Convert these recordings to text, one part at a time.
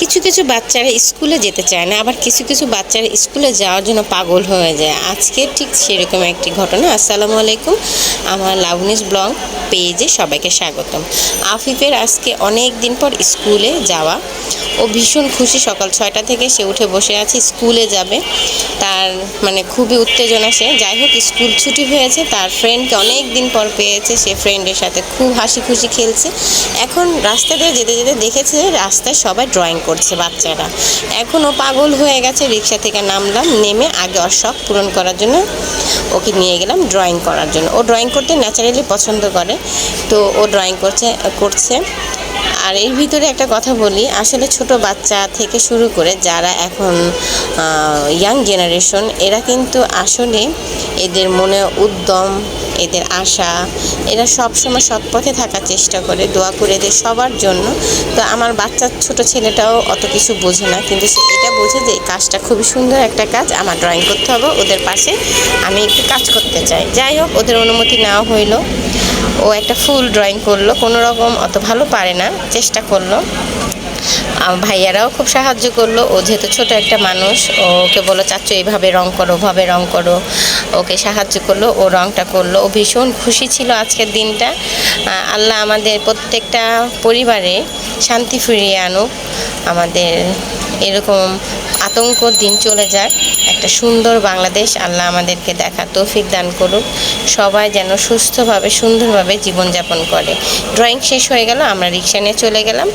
কিছু কিছু বাচ্চারা স্কুলে যেতে চায় না, আবার কিছু কিছু বাচ্চারা স্কুলে যাওয়ার জন্য পাগল হয়ে যায়। আজকে ঠিক সেরকম একটি ঘটনা। আসসালামু আলাইকুম। আমার লাভনিস ব্লগ পেজে সবাইকে স্বাগতম। আফিফের আজকে অনেক দিন পর স্কুলে যাওয়া। ও ভীষণ খুশি। সকাল ছয়টা থেকে সে উঠে বসে আছে, স্কুলে যাবে। তার মানে খুবই উত্তেজনা সে। যাই হোক, স্কুল ছুটি হয়েছে। তার ফ্রেন্ডকে অনেক দিন পর পেয়েছে। সে ফ্রেন্ডের সাথে খুব হাসি খুশি খেলছে। এখন রাস্তা দিয়ে যেতে যেতে দেখেছে রাস্তায় সবাই ড্রয়িং করছে বাচ্চারা। এখনও পাগল হয়ে গেছে, রিক্সা থেকে নামলাম, নেমে আগে ওর শখ পূরণ করার জন্য ওকে নিয়ে গেলাম ড্রয়িং করার জন্য। ও ড্রয়িং করতে ন্যাচারালি পছন্দ করে। তো ও ড্রয়িং করছে করছে। আর এর ভিতরে একটা কথা বলি, আসলে ছোট বাচ্চা থেকে শুরু করে যারা এখন ইয়াং জেনারেশন এরা কিন্তু আসলে এদের মনে উদ্যম, এদের আশা, এরা সবসময় সৎ পথে থাকার চেষ্টা করে, দোয়া করে এদের সবার জন্য। তো আমার বাচ্চার ছোট ছেলেটাও অত কিছু বোঝে না, কিন্তু সে এটা বোঝে যে কাজটা খুবই সুন্দর একটা কাজ, আমার ড্রয়িং করতে হবে, ওদের পাশে আমি একটু কাজ করতে চাই। যাই হোক, ওদের অনুমতি নেওয়া হইল। ও একটা ফুল ড্রয়িং করল, কোনো রকম অত ভালো পারে না, চেষ্টা করল। ভাইয়ারাও খুব সাহায্য করল, ও যেহেতু ছোট একটা মানুষ, ওকে বলো চাচ্চু এইভাবে রং করো, ওভাবে রং করো। ওকে সাহায্য করল, ও রংটা করল। ও ভীষণ খুশি ছিল আজকের দিনটা। আল্লাহ আমাদের প্রত্যেকটা পরিবারে শান্তি ফিরিয়ে আনুক, আমাদের এরকম আতঙ্ক দিন চলে যায়। একটা সুন্দর বাংলাদেশ আল্লাহ আমাদেরকে দেখা তৌফিক দান করুক। সবাই যেন সুস্থভাবে, সুন্দরভাবে জীবনযাপন করে। ড্রয়িং শেষ হয়ে গেল, আমরা রিক্সা নিয়ে চলে গেলাম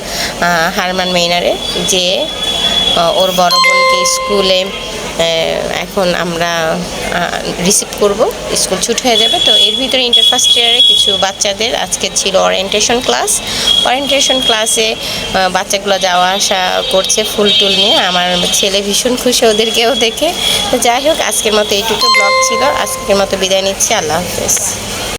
হারমান মেইনারে, যে ওর বড় বোনকে স্কুলে এখন আমরা রিসিভ করব। স্কুল ছুট হয়ে যাবে, তো এর ভিতরে ইন্টার ফার্স্ট ইয়ারে কিছু বাচ্চাদের আজকে ছিল ওরিয়েন্টেশন ক্লাস ওরিয়েন্টেশন ক্লাসে বাচ্চাগুলো যাওয়া আসা করছে ফুল টুল নিয়ে। আমার ছেলে ভীষণ খুশি ওদেরকেও দেখে। তো যাই হোক, আজকের মতো এইটুকু ব্লগ ছিল। আজকের মতো বিদায় নিচ্ছি। আল্লাহ হাফেজ।